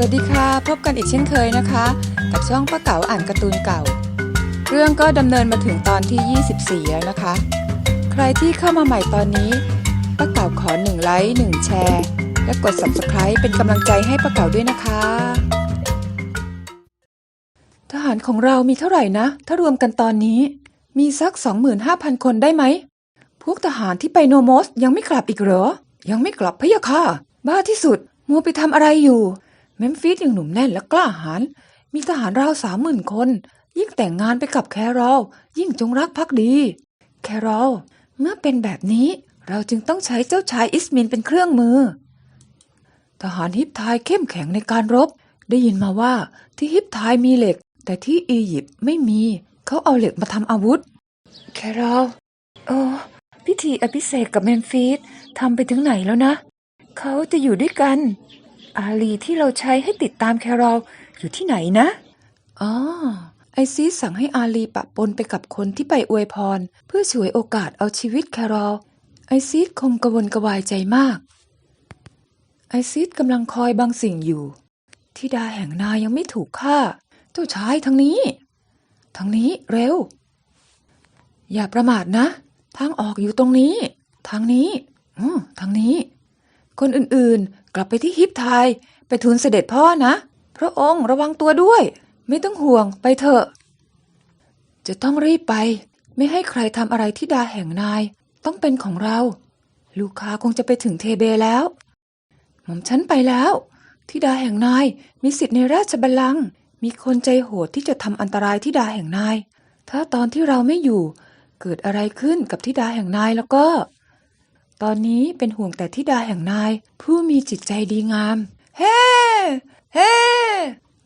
สวัสดีค่ะ พบกันอีกเช่นเคยนะคะ กับช่องป้าเก๋าอ่านการ์ตูนเก่า เรื่องก็ดำเนินมาถึงตอนที่ 24 แล้วนะคะ ใครที่เข้ามาใหม่ตอนนี้ป้าเก๋าขอ1ไลค์1แชร์ และกด Subscribe เป็นกำลังใจให้ป้าเก๋าด้วยนะคะ ทหารของเรามีเท่าไหร่นะ ถ้ารวมกันตอนนี้มีสัก 25,000 คนได้ไหม พวกทหารที่ไปโนโมสยังไม่กลับอีกเหรอ ยังไม่กลับพะยะค่ะ บ้าที่สุดมัวไปทำอะไรอยู่ เมมฟิสยังหนุ่มแน่นและกล้าหาญมีทหารราวสามหมื่นคน ยิ่งแต่งงานไปกับแครอลยิ่งจงรักภักดี แครอลเมื่อเป็นแบบนี้เราจึงต้องใช้เจ้าชายอิสมินเป็นเครื่องมือ ทหารฮิปไทยเข้มแข็งในการรบ ได้ยินมาว่าที่ฮิปไทยมีเหล็ก แต่ที่อียิปต์ไม่มี เขาเอาเหล็กมาทำอาวุธ แครอลโอ้พิธีอภิเษกกับเมมฟิสทำไปถึงไหนแล้วนะ เขาจะอยู่ด้วยกัน อาลีที่เราใช้ให้ติดตามแครอลอยู่ที่ไหนนะ อ๋อ ไอซีสั่งให้อาลีปะปนไปกับคนที่ไปอวยพร เพื่อฉวยโอกาสเอาชีวิตแครอลไอซีสคงกระวนกระวายใจมาก ไอซีสกำลังคอยบางสิ่งอยู่ทิดาแห่งนายังไม่ถูกฆ่า เจ้าชายทางนี้ ทางนี้เร็ว อย่าประมาทนะ ทางออกอยู่ตรงนี้ ทางนี้ อืทางนี้ คนอื่นๆ กลับไปที่ฮิปไทยไปทูลเสด็จพ่อนะ พระองค์ระวังตัวด้วย ไม่ต้องห่วงไปเถอะ จะต้องรีบไป ไม่ให้ใครทำอะไรที่ดาแห่งนาย ต้องเป็นของเรา ลูกค้าคงจะไปถึงเทเบแล้ว หม่อมฉันไปแล้วทิดาแห่งนายมีสิทธิ์ในราชบัลลังก์มีคนใจโหดที่จะทำอันตรายทิดาแห่งนาย ถ้าตอนที่เราไม่อยู่ เกิดอะไรขึ้นกับทิดาแห่งนายแล้วก็ ตอนนี้เป็นห่วงแต่ทิดาแห่งนาย ผู้มีจิตใจดีงาม เฮ้ เฮ้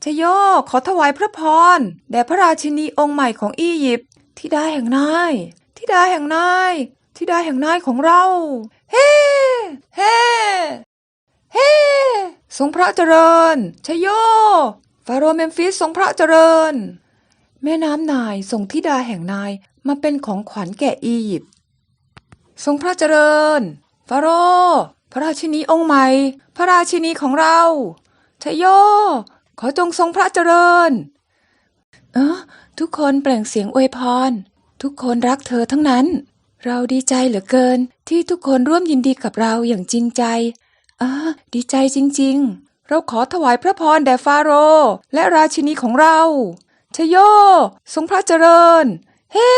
ชโยขอถวายพระพรแด่พระราชินีองค์ใหม่ของอียิปต์ทิดาแห่งนายทิดาแห่งนายทิดาแห่งนายของเรา เฮ้ เฮ้ เฮ้ทรงพระเจริญชโยฟาโรห์เมมฟิสทรงพระเจริญ แม่น้ำนายส่งธิดาแห่งนายมาเป็นของขวัญแก่อียิปต์ ทรงพระเจริญ ฟาโรพระราชินีองค์ใหม่ พระราชินีของเราชโย ขอจงทรงพระเจริญ เออทุกคนเปล่งเสียงอวยพร ทุกคนรักเธอทั้งนั้น เราดีใจเหลือเกินที่ทุกคนร่วมยินดีกับเราอย่างจริงใจอ่าดีใจจริง ๆ เราขอถวายพระพรแด่ฟาโรห์และราชินีของเราชโย ทรงพระเจริญ เฮ้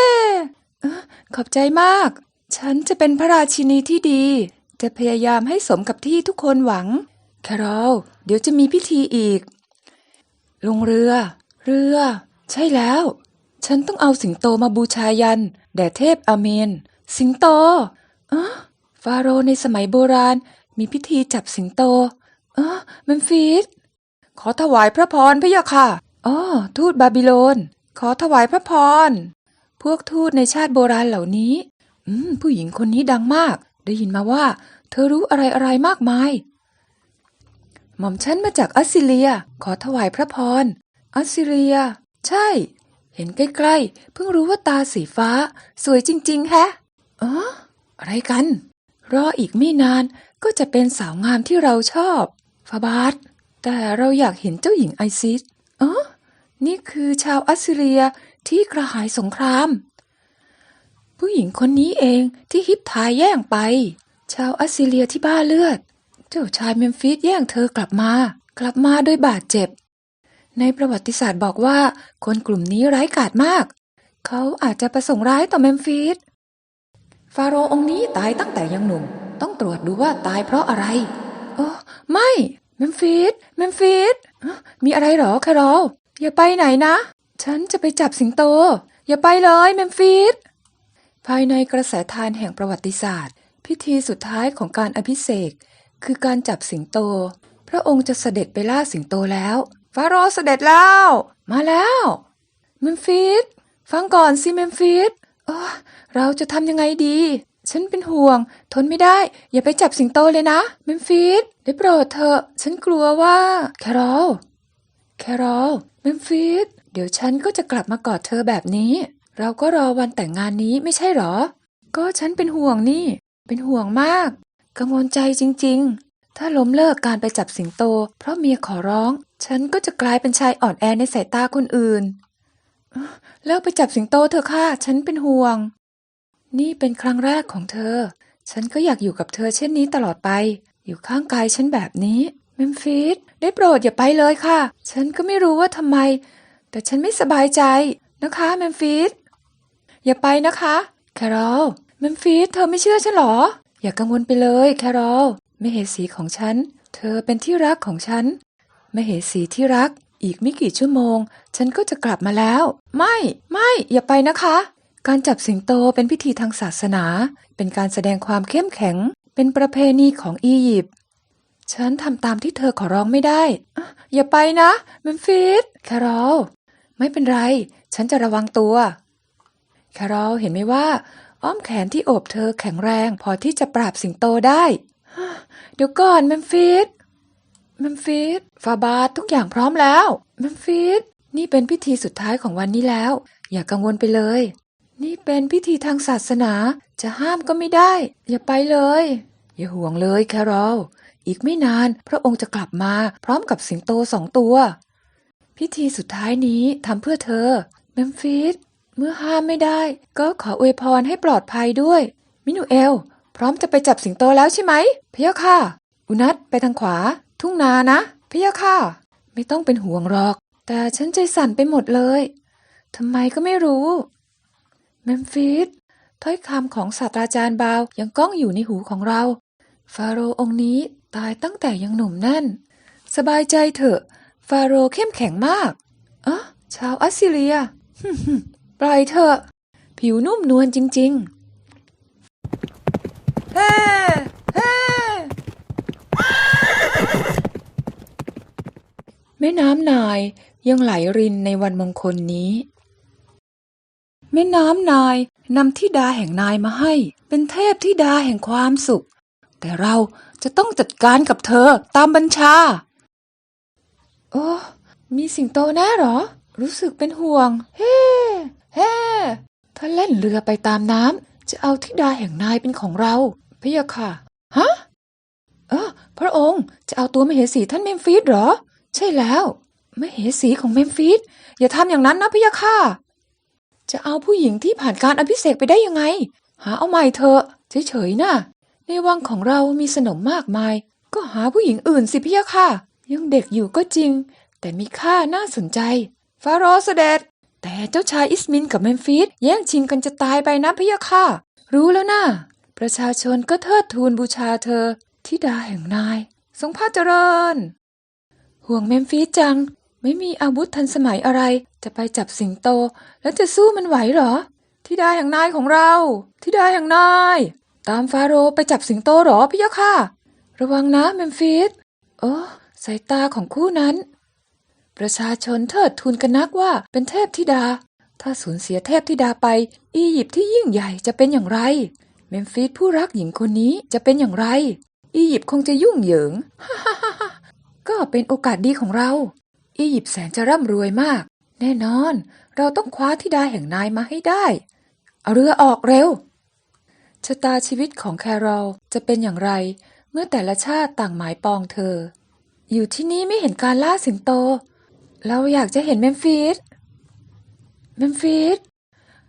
ขอบใจมาก ฉันจะเป็นพระราชินีที่ดี จะพยายามให้สมกับที่ทุกคนหวัง แคโรลเดี๋ยวจะมีพิธีอีก ลงเรือ เรือ ใช่แล้ว ฉันต้องเอาสิงโตมาบูชายัน แด่เทพอาเมน สิงโตอะฟาโรห์ในสมัยโบราณมีพิธีจับสิงโตอะเมมฟิส ขอถวายพระพรพะยะค่ะอ๋อทูตบาบิโลน ขอถวายพระพร พวกทูตในชาติโบราณเหล่านี้ อืม ผู้หญิงคนนี้ดังมาก ได้ยินมาว่า เธอรู้อะไรอะไรๆมากมาย หม่อมฉันมาจากอัสซิเลีย ขอถวายพระพร อัสซิเลีย ใช่ เห็นใกล้ๆ เพิ่งรู้ว่าตาสีฟ้า สวยจริง ๆ แฮะอ๋ออะไรกัน รออีกไม่นานก็จะเป็นสาวงามที่เราชอบฟาบาสแต่เราอยากเห็นเจ้าหญิงไอซิสอ๋อนี่คือชาวอัสซิเลียที่กระหายสงคราม ผู้หญิงคนนี้เองที่ฮิปทายแย่งไป ชาวอัสซิเลียที่บ้าเลือด เจ้าชายเมมฟิสแย่งเธอกลับมา กลับมาด้วยบาดเจ็บ ในประวัติศาสตร์บอกว่าคนกลุ่มนี้ร้ายกาจมาก เขาอาจจะประสงค์ร้ายต่อเมมฟิสฟาโรห์องค์นี้ตายตั้งแต่ยังหนุ่ม ต้องตรวจดูว่าตายเพราะอะไรโอ้ไม่เมมฟิสเมมฟิสมีอะไรหรอคารอลอย่าไปไหนนะ ฉันจะไปจับสิงโต อย่าไปเลยเมมฟิส ภายในกระแสทานแห่งประวัติศาสตร์ พิธีสุดท้ายของการอภิเษกคือการจับสิงโต พระองค์จะเสด็จไปล่าสิงโตแล้วฟาโรห์เสด็จแล้ว มาแล้วเมมฟิสฟังก่อนสิเมมฟิสเออเราจะทำยังไงดี ฉันเป็นห่วง ทนไม่ได้ อย่าไปจับสิงโตเลยนะเมมฟิสได้โปรดเถอะฉันกลัวว่า แคโรลแคโรลเมมฟิสเดี๋ยวฉันก็จะกลับมากอดเธอแบบนี้ เราก็รอวันแต่งงานนี้ไม่ใช่หรอ ก็ฉันเป็นห่วงนี่ เป็นห่วงมาก กังวลใจจริง ๆ ถ้าล้มเลิกการไปจับสิงโต เพราะเมียขอร้อง ฉันก็จะกลายเป็นชายอ่อนแอในสายตาคนอื่น เลิกไปจับสิงโตเถอะค่ะ ฉันเป็นห่วง นี่เป็นครั้งแรกของเธอ ฉันก็อยากอยู่กับเธอเช่นนี้ตลอดไป อยู่ข้างกายฉันแบบนี้เมมฟิสได้โปรดอย่าไปเลยค่ะ ฉันก็ไม่รู้ว่าทำไม แต่ฉันไม่สบายใจนะคะเมมฟิส อย่าไปนะคะแคโรลเมมฟิสเธอไม่เชื่อฉันหรอ อย่ากังวลไปเลยแคโรลมเหสีของฉัน เธอเป็นที่รักของฉันมเหสีที่รัก อีกไม่กี่ชั่วโมง ฉันก็จะกลับมาแล้ว ไม่ ไม่ อย่าไปนะคะ การจับสิงโตเป็นพิธีทางศาสนา เป็นการแสดงความเข้มแข็ง เป็นประเพณีของอียิปต์ ฉันทำตามที่เธอขอร้องไม่ได้ อย่าไปนะเมมฟิสแคโรลไม่เป็นไร ฉันจะระวังตัว แคโรลเห็นไหมว่า อ้อมแขนที่โอบเธอแข็งแรงพอที่จะปราบสิงโตได้ เดี๋ยวก่อนเมมฟิสเมมฟิสฟาบาททุกอย่างพร้อมแล้วเมมฟิสนี่เป็นพิธีสุดท้ายของวันนี้แล้ว อย่ากังวลไปเลย นี่เป็นพิธีทางศาสนาจะห้ามก็ไม่ได้ อย่าไปเลย อย่าห่วงเลยแคโรลอีกไม่นานพระองค์จะกลับมาพร้อมกับสิงโตสองตัว พิธีสุดท้ายนี้ทำเพื่อเธอเมมฟิส เมื่อห้ามไม่ได้ ก็ขออวยพรให้ปลอดภัยด้วย มินูเอล พร้อมจะไปจับสิงโตแล้วใช่ไหมพะยะค่ะ อุนัทไปทางขวา ทุ่งนานะพะยะค่ะ ไม่ต้องเป็นห่วงหรอก แต่ฉันใจสั่นไปหมดเลยทำไมก็ไม่รู้เมมฟิสถ้อยคำของศาสตราจารย์บาวยังก้องอยู่ในหูของเรา ฟาโรห์องค์นี้ตายตั้งแต่ยังหนุ่มแน่น สบายใจเถอะ ฟาโรห์เข้มแข็งมากอะชาวอัสซีเรีย ปล่อยเถอะ ผิวนุ่มนวลจริง ๆ เฮ้ เฮ้แม่น้ำนายยังไหลรินในวันมงคลนี้ แม่น้ำนายนำทิดาแห่งนายมาให้ เป็นเทพธิดาแห่งความสุข แต่เราจะต้องจัดการกับเธอตามบัญชา โอ้ มีสิงโตแน่เหรอ รู้สึกเป็นห่วง เฮ้ ฮ้ถ้าเล่นเรือไปตามน้ำจะเอาทิดาแห่งนายเป็นของเราพะยะค่ะ ฮะ เออ พระองค์จะเอาตัวมเหสีท่านเมมฟิสเหรอ ใช่แล้วมเหสีของเมมฟิสอย่าทำอย่างนั้นนะพะยะค่ะจะเอาผู้หญิงที่ผ่านการอภิเษกไปได้ยังไง หาเอาใหม่เถอะเฉยๆนะในวังของเรามีสนมมากมาย ก็หาผู้หญิงอื่นสิพี่ยะค่ะ ยังเด็กอยู่ก็จริง แต่มีค่าน่าสนใจ ฟาโรห์เสด็จ แต่เจ้าชายอิสมินกับเมมฟิสแย่งชิงกันจะตายไปนะพี่ยะค่ะ รู้แล้วนะประชาชนก็เทิดทูนบูชาเธอทิดาแห่งนาย ทรงพระเจริญ ห่วงเมมฟิสจัง ไม่มีอาวุธทันสมัยอะไร จะไปจับสิงโต แล้วจะสู้มันไหวเหรอทิดาแห่งนายของเราทิดาแห่งนาย ตามฟาโรไปจับสิงโตเหรอพี่ยะค่ะ ระวังนะเมมฟิสโอ้สายตาของคู่นั้น ประชาชนเทิดทูนกันนักว่าเป็นเทพธิดา ถ้าสูญเสียเทพธิดาไป อียิปต์ที่ยิ่งใหญ่จะเป็นอย่างไร เมมฟิสผู้รักหญิงคนนี้จะเป็นอย่างไร อียิปต์คงจะยุ่งเหยิง ก็เป็นโอกาสดีของเรา อียิปต์แสนจะร่ำรวยมาก แน่นอน เราต้องคว้าธิดาแห่งนายมาให้ได้ เอาเรือออกเร็วชะตาชีวิตของแคโรลจะเป็นอย่างไร เมื่อแต่ละชาติต่างหมายปองเธอ อยู่ที่นี่ไม่เห็นการล่าสิงโต เราอยากจะเห็นเมมฟิส เมมฟิส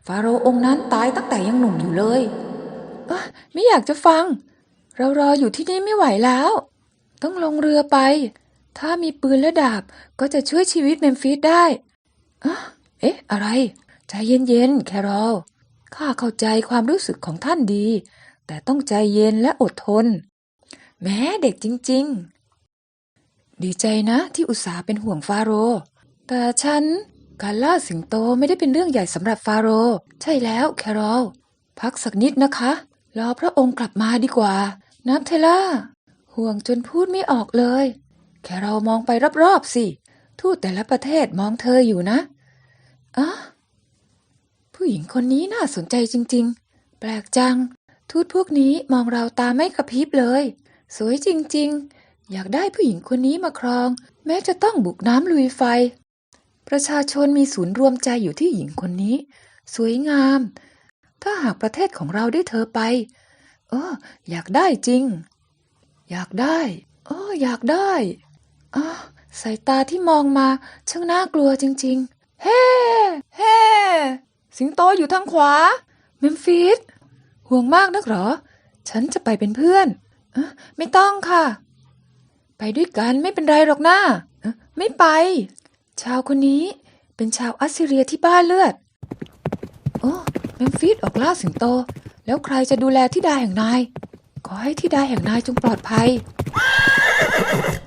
ฟาโรห์องค์นั้นตายตั้งแต่ยังหนุ่มอยู่เลยเอ้อไม่อยากจะฟัง เรารออยู่ที่นี่ไม่ไหวแล้ว ต้องลงเรือไป ถ้ามีปืนและดาบก็จะช่วยชีวิตเมมฟิสได้อะเอ๊ะ อะไร ใจเย็นๆ แคโรลข้าเข้าใจความรู้สึกของท่านดี แต่ต้องใจเย็นและอดทน แม้เด็กจริง ๆ ดีใจนะที่อุตสาห์เป็นห่วงฟาโรห์แต่ฉันการล่าสิงโตไม่ได้เป็นเรื่องใหญ่สำหรับฟาโรห์ใช่แล้วแคโรลพักสักนิดนะคะรอพระองค์กลับมาดีกว่าน้ำเทล่า ห่วงจนพูดไม่ออกเลย แค่เรามองไปรอบๆสิ ทูตแต่ละประเทศมองเธออยู่นะอะผู้หญิงคนนี้น่าสนใจจริง ๆ แปลกจัง ทูตพวกนี้มองเราตาไม่กระพริบเลย สวยจริง ๆ อยากได้ผู้หญิงคนนี้มาครอง แม้จะต้องบุกน้ำลุยไฟ ประชาชนมีศูนย์รวมใจอยู่ที่หญิงคนนี้ สวยงาม ถ้าหากประเทศของเราได้เธอไป เออ อยากได้จริง อยากได้โอ้อยากได้อ๋อสายตาที่มองมาช่างน่ากลัวจริง ๆ เฮ้ เฮ้ สิงโตอยู่ทางขวา เมมฟิสห่วงมากนักเหรอ ฉันจะไปเป็นเพื่อนเอ๊ะไม่ต้องค่ะ ไปด้วยกันไม่เป็นไรหรอกนะเอ๊ะไม่ไป ชาวคนนี้เป็นชาวอัสซีเรียที่บ้านเลือด โอ้เมมฟิสออกล่าสิงโต แล้วใครจะดูแลที่ดาแห่งนาย ขอให้ที่ดาแห่งนายจงปลอดภัย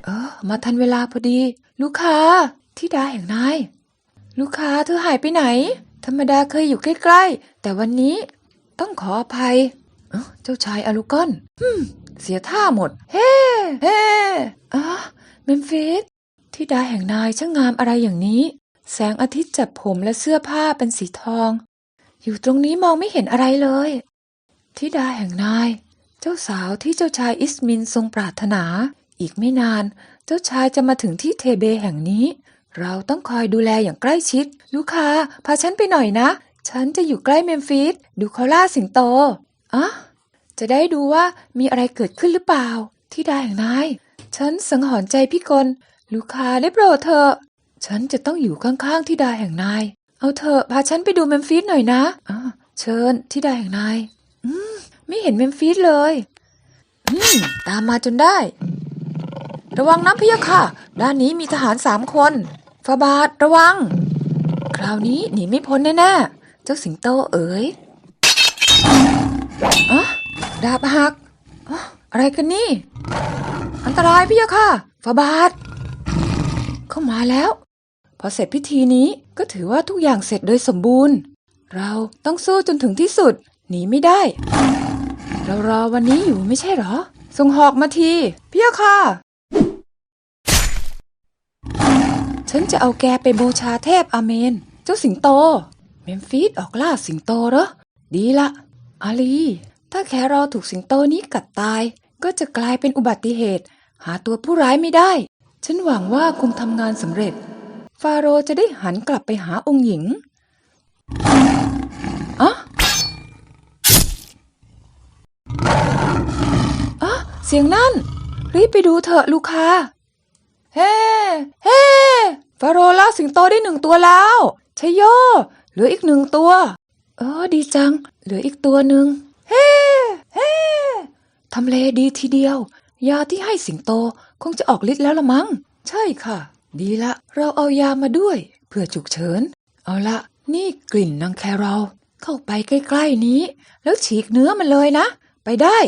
เออ มาทันเวลาพอดี ลูกค้าที่ดาแห่งนาย ลูกค้าเธอหายไปไหน ธรรมดาเคยอยู่ใกล้ๆ แต่วันนี้ต้องขออภัยเอ้าเจ้าชายอาลูกอนเสียท่าหมด เฮ้ เฮ้อะเมมฟิสที่ดาแห่งนายช่างงามอะไรอย่างนี้ แสงอาทิตย์จับผมและเสื้อผ้าเป็นสีทอง อยู่ตรงนี้มองไม่เห็นอะไรเลยธิดาแห่งนาย เจ้าสาวที่เจ้าชายอิสมินทรงปรารถนา อีกไม่นาน เจ้าชายจะมาถึงที่เทเบแห่งนี้ เราต้องคอยดูแลอย่างใกล้ชิด ลูกค้าพาฉันไปหน่อยนะ ฉันจะอยู่ใกล้เมมฟิสดูเขาล่าสิงโตอะจะได้ดูว่ามีอะไรเกิดขึ้นหรือเปล่า ที่ดาแห่งนาย ฉันสังหรณ์ใจพี่กลลูกค้าได้โปรดเถอะฉันจะต้องอยู่ข้างๆที่ดาแห่งนาย เอาเถอะพาฉันไปดูเมมฟิสหน่อยนะอ่าเชิญที่ดาแห่งนาย อืม ไม่เห็นเมมฟิสเลย อืม ตามมาจนได้ ระวังนะพี่ยะค่ะ ด้านนี้มีทหารสามคนฟาบาทระวัง คราวนี้หนีไม่พ้นแน่ๆ เจ้าสิงโตเอ๋ยอะดาบหัก อะไรกันนี่ อันตรายพี่ยะค่ะฟาบาทเข้ามาแล้ว พอเสร็จพิธีนี้ก็ถือว่าทุกอย่างเสร็จโดยสมบูรณ์ เราต้องสู้จนถึงที่สุด หนีไม่ได้ เรารอวันนี้อยู่ไม่ใช่เหรอ ส่งหอกมาทีพี่ยะค่ะ ฉันจะเอาแกไปบูชาเทพอาเมน เจ้าสิงโต เมมฟิสออกล่าสิงโตเหรอ ดีละอาลี ถ้าแค่เราถูกสิงโตนี้กัดตาย ก็จะกลายเป็นอุบัติเหตุ หาตัวผู้ร้ายไม่ได้ ฉันหวังว่าคงทำงานสำเร็จ ฟาโรจะได้หันกลับไปหาองค์หญิงอะอะเสียงนั่น รีบไปดูเถอะลูกค้า เฮ้เฮ้ฟาโรล่าสิงโตได้หนึ่งตัวแล้วชยโยเหลืออีกหนึ่งตัว เออดีจัง เหลืออีกตัวหนึ่ง เฮ้เฮ้ทำเลดีทีเดียว ยาที่ให้สิงโตคงจะออกฤทธิ์แล้วละมั้ง ใช่ค่ะ ดีละ เราเอายามาด้วย เพื่อฉุกเฉิน เอาละ นี่กลิ่นนางแครอลเข้าไปใกล้ๆนี้ แล้วฉีกเนื้อมันเลยนะ ไปได้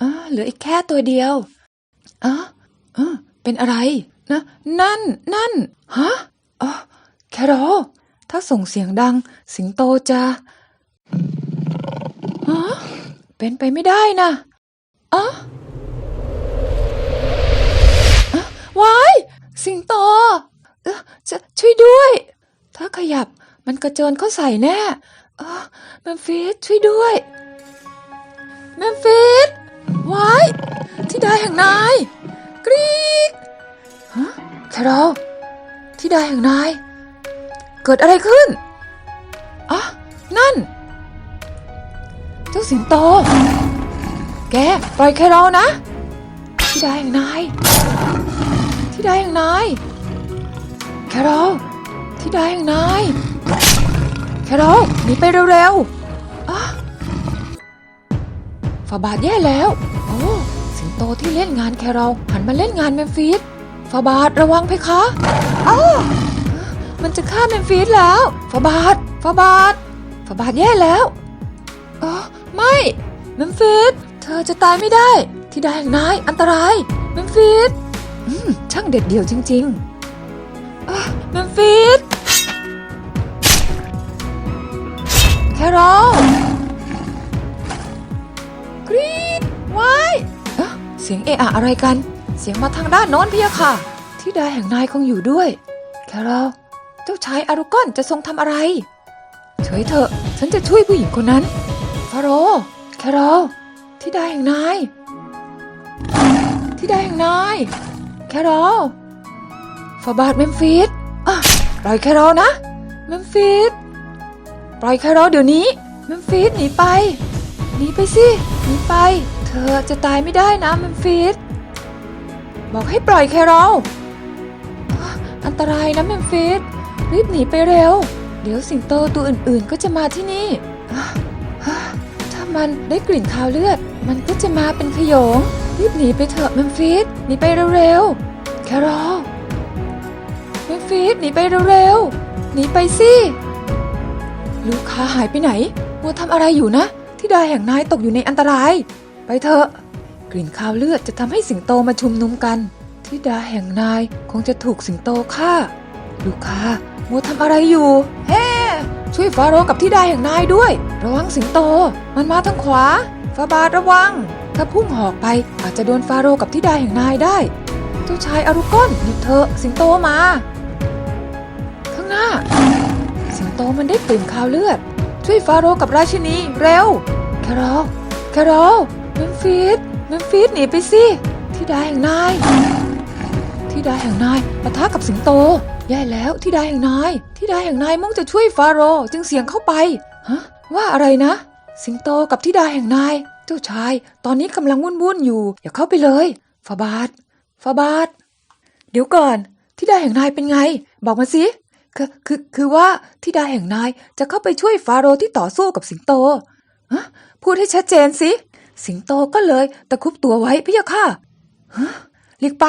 อ่าเหลืออีกแค่ตัวเดียวอะเออเป็นอะไรนะ นั่น นั่น ฮะอ๋อแครอถ้าส่งเสียงดัง สิงโตจะ เป็นไปไม่ได้นะอ๋ออะวาย สิงโตเออจะช่วยด้วย ถ้าขยับมันกระเจินเข้าใส่แน่เออแมมฟิสช่วยด้วยแมมฟิสวายที่ได้แห่งนาย กรีกฮะแคโรลที่ได้แห่งนาย เกิดอะไรขึ้น อะ นั่น เจ้าสิงโต แกปล่อยแคโรลนะ ที่ได้แห่งนาย ที่ได้แห่งนาย แคโรลที่ได้แห่งนาย แคโรลหนีไปเร็วๆอะฝาบาทแย่แล้ว โอ้สิงโตที่เล่นงานแคโรลหันมาเล่นงานเมมฟิสฝาบาทระวังเพคะอ้ามันจะฆ่าเมมฟิสแล้วฝาบาทฝาบาทฝาบาทแย่แล้ว เออ ไม่เมมฟิสเธอจะตายไม่ได้ ที่ได้แห่งนายอันตรายเมมฟิสอืมช่างเด็ดเดี่ยวจริงๆเมมฟิสแคโรลกรีดไว้เอ๊ะเสียงเอะอะอะไรกัน เสียงมาทางด้านโน้นพี่อะค่ะ ที่ดาแห่งนายคงอยู่ด้วย แคโรลเจ้าชายอารุกอนจะทรงทำอะไรเฉยเถอะ ฉันจะช่วยผู้หญิงคนนั้น โร แคโรที่ดาแห่งนาย ที่ดาแห่งนาย แคโรลฟาบาทเมมฟิสปล่อยแคโรนะ เมมฟิส ปล่อยแคโรเดี๋ยวนี้ เมมฟิสหนีไป หนีไปสิ หนีไป เธอจะตายไม่ได้นะเมมฟิส บอกให้ปล่อยแคโรอันตรายนะเมมฟิส รีบหนีไปเร็ว เดี๋ยวสิงโตตัวอื่นๆก็จะมาที่นี่ มันได้กลิ่นคาวเลือด มันก็จะมาเป็นขยง รีบหนีไปเถอะเมมฟิสหนีไปเร็วๆแคโรลเมมฟิสหนีไปเร็วๆหนีไปสิลูกค้าหายไปไหนมัวทำอะไรอยู่นะที่ดาแห่งนายตกอยู่ในอันตราย ไปเถอะ กลิ่นคาวเลือดจะทำให้สิงโตมาชุมนุมกันที่ดาแห่งนายคงจะถูกสิงโตฆ่า ลูกค้ามัวทำอะไรอยู่ เฮ้ ช่วยฟาโรกับที่ไดาแห่งนายด้วย ระวังสิงโต มันมาทางขวาฟาบาทระวัง ถ้าพุ่งหอกไปอาจจะโดนฟาโรกับที่ไดาแห่งนายได้เจ้าชายอารุกอนหยุดเถอะสิงโตมา ข้างหน้า สิงโตมันได้กลิ่นคาวเลือด ช่วยฟาโรกับราชินีเร็วแคโรลแคโรลเมมฟิสเมมฟิสหนีไปสิที่ไดาแห่งนาย ที่ดาแห่งนายปะทะกับสิงโต แย่แล้วที่ดาแห่งนาย ที่ดาแห่งนายมุ่งจะช่วยฟาโรห์จึงเสียงเข้าไป ฮะ ว่าอะไรนะ สิงโตกับที่ดาแห่งนาย เจ้าชาย ตอนนี้กำลังวุ่นๆอยู่ อย่าเข้าไปเลยฟาบาทฟาบาทเดี๋ยวก่อนที่ดาแห่งนายเป็นไง บอกมาสิ คือคือคือว่าที่ดาแห่งนายจะเข้าไปช่วยฟาโรห์ที่ต่อสู้กับสิงโตฮะพูดให้ชัดเจนสิ สิงโตก็เลยตะคุบตัวไว้พี่ยะค่ะฮะหลีกไป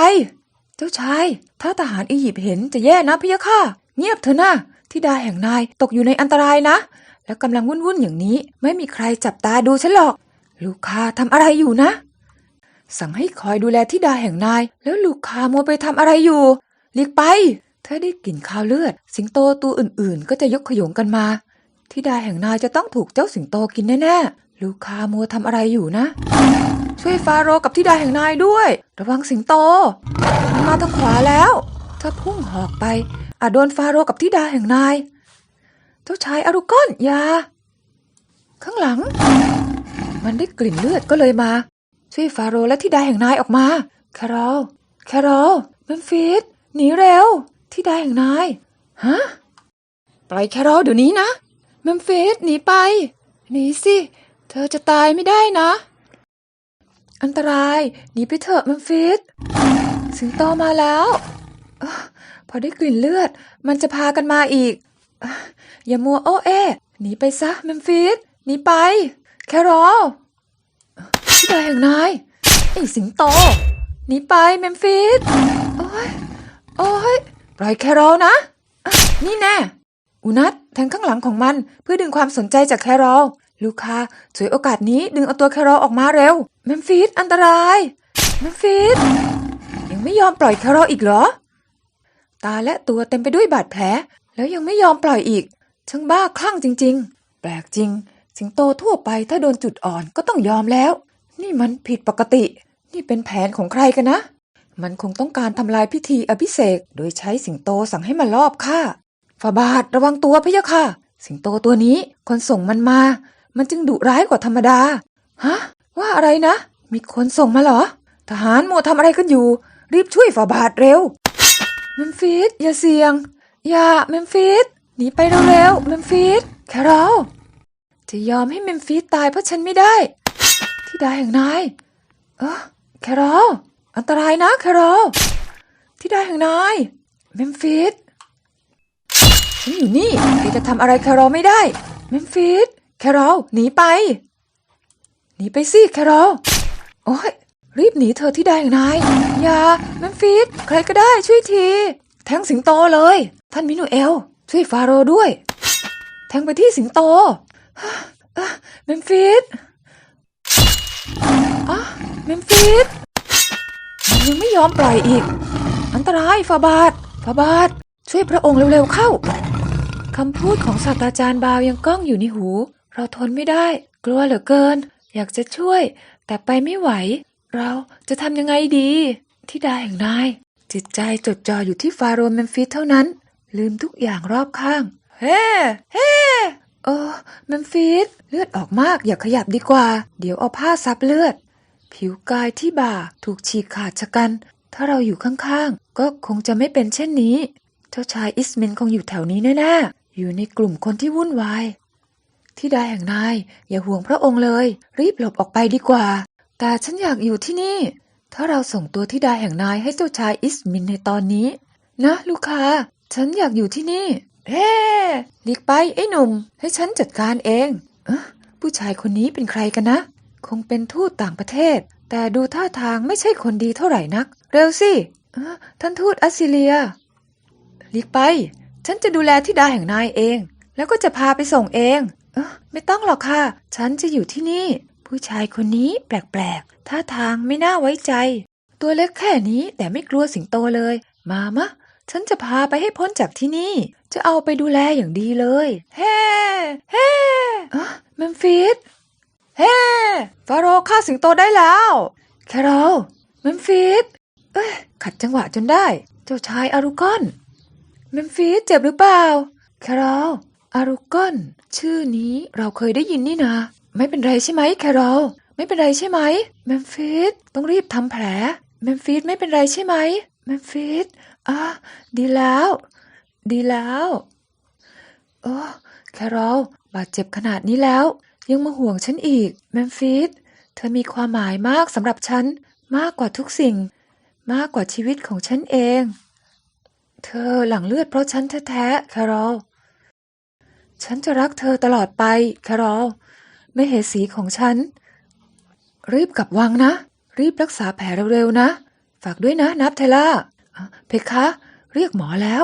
เจ้าชาย ถ้าทหารอียิปต์เห็นจะแย่นะพี่ยะค่ะ เงียบเถอะนะที่ดาแห่งนายตกอยู่ในอันตรายนะ แล้วกำลังวุ่นๆอย่างนี้ ไม่มีใครจับตาดูฉันหรอก ลูกค้าทำอะไรอยู่นะ สั่งให้คอยดูแลที่ดาแห่งนาย แล้วลูกค้ามัวไปทำอะไรอยู่หลีกไป ถ้าได้กลิ่นคาวเลือด สิงโตตัวอื่นๆ ก็จะยกขยงกันมาที่ดาแห่งนายจะต้องถูกเจ้าสิงโตกินแน่ๆลูกค้ามัวทำอะไรอยู่นะ ช่วยฟาโรกับที่ดาแห่งนายด้วย ระวังสิงโตมันมาทางขวาแล้ว ถ้าพุ่งหอกไป อาจโดนฟาโรกับที่ดาแห่งนาย เจ้าชายอารุกอนอยาข้างหลัง มันได้กลิ่นเลือดก็เลยมา ช่วยฟาโรและที่ดาแห่งนายออกมา แคโรลแคโรลเมมฟิสหนีเร็วที่ดาแห่งนาย ฮะ ปล่อยแคโรลเดี๋ยวนี้นะเมมฟิสหนีไป หนีสิ เธอจะตายไม่ได้นะ อันตรายหนีไปเถอะเมมฟิสสิงโตมาแล้วอพอได้กลิ่นเลือด มันจะพากันมาอีก อย่ามัวโอ้เอหนีไปซะเมมฟิสหนีไป แคโรลที่ใดแห่งนายไอ้สิงโตหนีไปเมมฟิสโอ้ยโอ้ยปล่อยแคโรลนะ นี่แน่อุนัทแทงข้างหลังของมันเพื่อดึงความสนใจจากแคโรล ลูคาฉวยโอกาสนี้ดึงเอาตัวแครลออกมาเร็วเมมฟิสอันตรายเมมฟิสยังไม่ยอมปล่อยแครลอีกเหรอ ตาและตัวเต็มไปด้วยบาดแผล แล้วยังไม่ยอมปล่อยอีกช่างบ้าคลั่งจริง ๆ แปลกจริง สิงโตทั่วไปถ้าโดนจุดอ่อนก็ต้องยอมแล้ว นี่มันผิดปกติ นี่เป็นแผนของใครกันนะ มันคงต้องการทำลายพิธีอภิเษกโดยใช้สิงโตสั่งให้มันลอบฆ่าฝาบาทระวังตัวพะยะค่ะ สิงโตตัวนี้คนส่งมันมา มันจึงดุร้ายกว่าธรรมดา ฮะ ว่าอะไรนะ มีคนส่งมาเหรอ ทหารมัวทำอะไรกันอยู่ รีบช่วยฝ่าบาทเร็ว เมมฟิสอย่าเสี่ยง อย่าเมมฟิสหนีไปเร็วๆเมมฟิสแคโรลจะยอมให้เมมฟิสตายเพราะฉันไม่ได้ที่ดาแห่งนาย เออแคโรลอันตรายนะแคโรลที่ดาแห่งนาย เมมฟิสฉันอยู่นี่แกจะทำอะไรแคโรลไม่ได้ เมมฟิส แคโรลหนีไป หนีไปสิแคโรลโอ้ยรีบหนีเธอที่ดาแห่งนายอย่าเมมฟิสใครก็ได้ช่วยที แทงสิงโตเลย ท่านมินูเอล ช่วยฟาโรด้วย แทงไปที่สิงโตเมมฟิสอะเมมฟิสมันยังไม่ยอมปล่อยอีก อันตรายฟาบาทฟาบาทช่วยพระองค์เร็วๆเข้าคำพูดของศาสตราจารย์บาวยังก้องอยู่ในหู เราทนไม่ได้ กลัวเหลือเกิน อยากจะช่วย แต่ไปไม่ไหว เราจะทำยังไงดีที่ดาแห่งนาย จิตใจจดจ่ออยู่ที่ฟาโรห์เมมฟิสเท่านั้น ลืมทุกอย่างรอบข้าง เฮ้เฮ้เออเมมฟิสเลือดออกมากอย่าขยับดีกว่า เดี๋ยวเอาผ้าซับเลือด ผิวกายที่บ่าถูกฉีกขาดชะกัน ถ้าเราอยู่ข้างๆ ก็คงจะไม่เป็นเช่นนี้ เจ้าชายอิสเมินคงอยู่แถวนี้แน่ๆอยู่ในกลุ่มคนที่วุ่นวาย ที่ใดแห่งนายอย่าห่วงพระองค์เลย รีบหลบออกไปดีกว่า แต่ฉันอยากอยู่ที่นี่ ถ้าเราส่งตัวที่ดาแห่งนายให้เจ้าชายอิสมินในตอนนี้ นะ ลูกค้า ฉันอยากอยู่ที่นี่ เฮ้หลีกไปไอ้หนุ่ม ให้ฉันจัดการเองเอผู้ชายคนนี้เป็นใครกันนะ คงเป็นทูตต่างประเทศ แต่ดูท่าทางไม่ใช่คนดีเท่าไหร่นัก เร็วสิท่านทูตอัสซิเลียหลีกไป ฉันจะดูแลที่ดาแห่งนายเอง แล้วก็จะพาไปส่งเอง ออไม่ต้องหรอกค่ะ ฉันจะอยู่ที่นี่ ผู้ชายคนนี้แปลกๆท่าทางไม่น่าไว้ใจ ตัวเล็กแค่นี้แต่ไม่กลัวสิงโตเลย มามะ ฉันจะพาไปให้พ้นจากที่นี่ จะเอาไปดูแลอย่างดีเลย เฮ้เฮ้อะเมมฟิสเฮ้ฟาโรฆ่าสิงโตได้แล้ว แคโรลเมมฟิสเอ้ยขัดจังหวะจนได้ เจ้าชายอารุกอน เมมฟิสเจ็บหรือเปล่า แคโรล อารุกอนชื่อนี้เราเคยได้ยินนี่นาไม่เป็นไรใช่ไหมแคโรลไม่เป็นไรใช่ไหมเมมฟิสต้องรีบทำแผลเมมฟิสไม่เป็นไรใช่ไหมเมมฟิสอะดีแล้ว ดีแล้วโอ้แคโรลบาดเจ็บขนาดนี้แล้ว ยังมาห่วงฉันอีกเมมฟิสเธอมีความหมายมากสำหรับฉัน มากกว่าทุกสิ่ง มากกว่าชีวิตของฉันเอง เธอหลั่งเลือดเพราะฉันแท้ๆแคโรล ฉันจะรักเธอตลอดไป แคโรลไม่เหสีของฉัน รีบกลับวังนะ รีบรักษาแผลเร็วๆนะ ฝากด้วยนะนับเทล่า เพคะ เรียกหมอแล้ว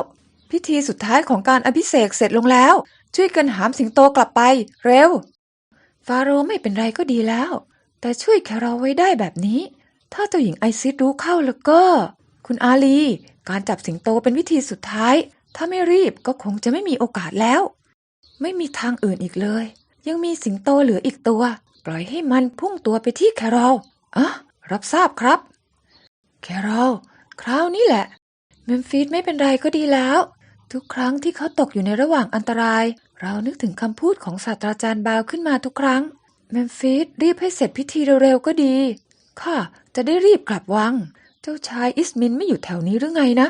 พิธีสุดท้ายของการอภิเษกเสร็จลงแล้ว ช่วยกันหามสิงโตกลับไป เร็ว ฟาโรไม่เป็นไรก็ดีแล้ว แต่ช่วยแคโรลไว้ได้แบบนี้ ถ้าเจ้าหญิงไอซิสรู้เข้าแล้วก็ คุณอาลี การจับสิงโตเป็นวิธีสุดท้าย ถ้าไม่รีบก็คงจะไม่มีโอกาสแล้ว ไม่มีทางอื่นอีกเลย ยังมีสิงโตเหลืออีกตัว ปล่อยให้มันพุ่งตัวไปที่แคโรลอะรับทราบครับ แคโรลคราวนี้แหละ เมมฟิสไม่เป็นไรก็ดีแล้ว ทุกครั้งที่เขาตกอยู่ในระหว่างอันตราย เรานึกถึงคำพูดของศาสตราจารย์บาวขึ้นมาทุกครั้ง เมมฟิสรีบให้เสร็จพิธีเร็วๆก็ดีค่ะจะได้รีบกลับวัง เจ้าชายอิสมินไม่อยู่แถวนี้หรือไงนะ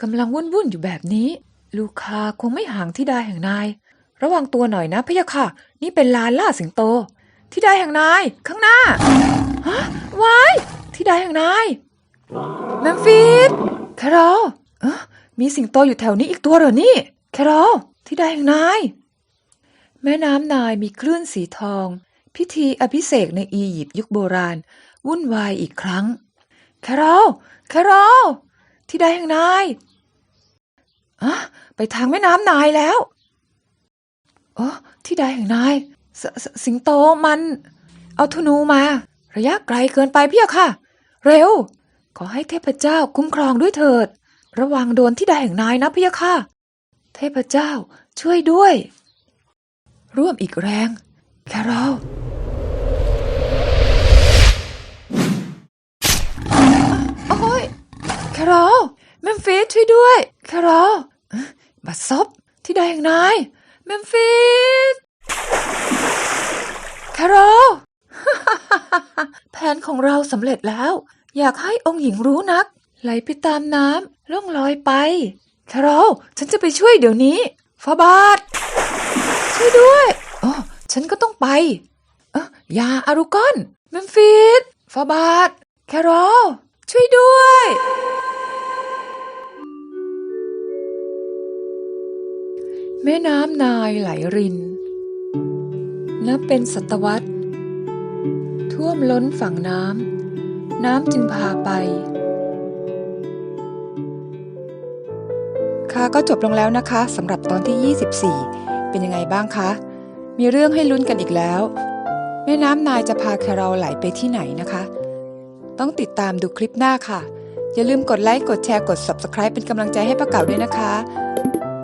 กำลังวุ่นๆอยู่แบบนี้ ลูกคาคงไม่ห่างที่ดาแห่งนาย ระวังตัวหน่อยนะพะยะค่ะ นี่เป็นลานล่าสิงโต ที่ดาแห่งนาย ข้างหน้า ฮะวายที่ดาแห่งนายแมมฟิสแคโรลเอ๊ะมีสิงโตอยู่แถวนี้อีกตัวเหรอนี่แคโรลที่ใดแห่งนาย แม่น้ำนายมีคลื่นสีทอง พิธีอภิเษกในอียิปต์ยุคโบราณ วุ่นวายอีกครั้งแคโรลแคโรลที่ใดแห่งนาย อะไปทางแม่น้ำนายแล้วโอ้ที่ใดแห่งนายสสสิงโตมัน เอาธนูมา ระยะไกลเกินไปพียค่ะ เร็ว ขอให้เทพเจ้าคุ้มครองด้วยเถิด ระวังโดนที่ใดแห่งนายนะพะยะค่ะ เทพเจ้าช่วยด้วย ร่วมอีกแรง แคโรลโอ้ยแคโรลเมมฟิสช่วยด้วย แครอ๊ะ บัดซบที่ใดแห่งนาย เมมฟิส แคโรลแผนของเราสำเร็จแล้ว อยากให้องค์หญิงรู้นัก ไหลไปตามน้ำล่องลอยไป แคโรลฉันจะไปช่วยเดี๋ยวนี้ฟาบาทช่วยด้วยอ๋อฉันก็ต้องไปเอะยาอารุกอน เมมฟิสฟาบาท แคโรลช่วยด้วย แม่น้ำนายไหลริน นับเป็นศตวรรษ ท่วมล้นฝั่งน้ำ น้ำจึงพาไป ค่ะก็จบลงแล้วนะคะสำหรับตอนที่ 24 เป็นยังไงบ้างคะ มีเรื่องให้ลุ้นกันอีกแล้ว แม่น้ำนายจะพาแคโรลไหลไปที่ไหนนะคะ ต้องติดตามดูคลิปหน้าค่ะ อย่าลืมกดไลค์ กดแชร์ กด Subscribe เป็นกำลังใจให้ป้าเก่าด้วยนะคะ